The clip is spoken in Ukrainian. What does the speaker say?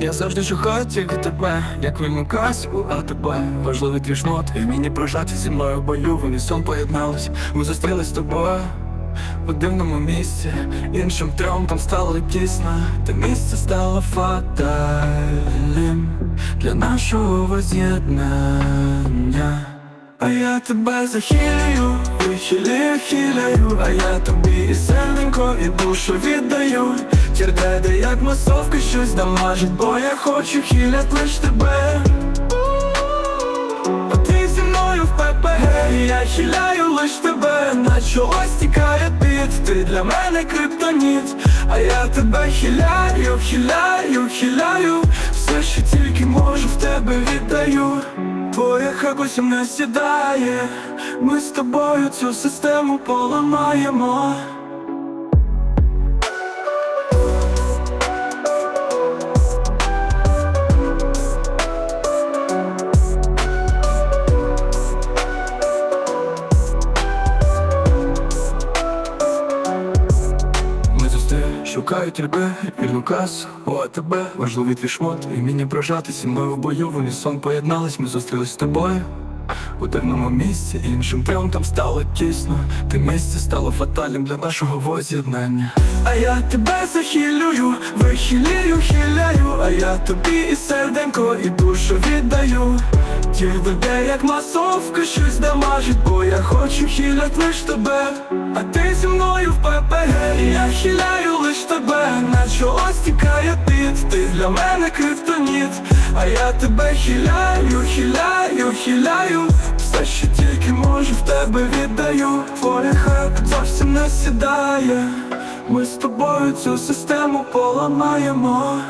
Я завжди шукаю тільки тебе, як вільну казку, а тебе важливий твій шмот І вміння прожати зі мною бою, в унісон поєднались. Ми зустрілись з тобою у дивному місці, іншим трьом там стало тісно, те місце стало фатальним для нашого воз'єднання. А я тебе захилюю, вихилюю, хиляю, а я тобі і серденько, і душу віддаю. Тірдеде, як масовка, щось дамажить, бо я хочу хилять лиш тебе. А ти зі мною в ППГ, і я хиляю лиш тебе, на чоло стікає під, ти для мене криптоніт, а я тебе хиляю, хиляю, хиляю, все, що Твоя не сідає, ми з тобою цю систему поламаємо. Зустріли, шукаю тебе, вільну касу, о тебе. Важливий твій шмот І мені прожати зі мною в бою, в унісон поєднались, ми зустрілись з тобою. У дивному місці, іншим трьом там стало тісно. Те місце стало фатальним для нашого воз'єднання А я тебе захилюю, вихилюю, хиляю, а я тобі і серденько, і душу віддаю. Ті веде, як масовка, щось дамажить, бо я хочу хилять лиш тебе, а ти зі мною в ППГ, і я хиляю лиш тікає під, ти для мене криптоніт, а я тебе хиляю, хиляю, хиляю, все, що тільки можу в тебе віддаю, твоя хат зовсім не сідає, ми з тобою цю систему поламаємо.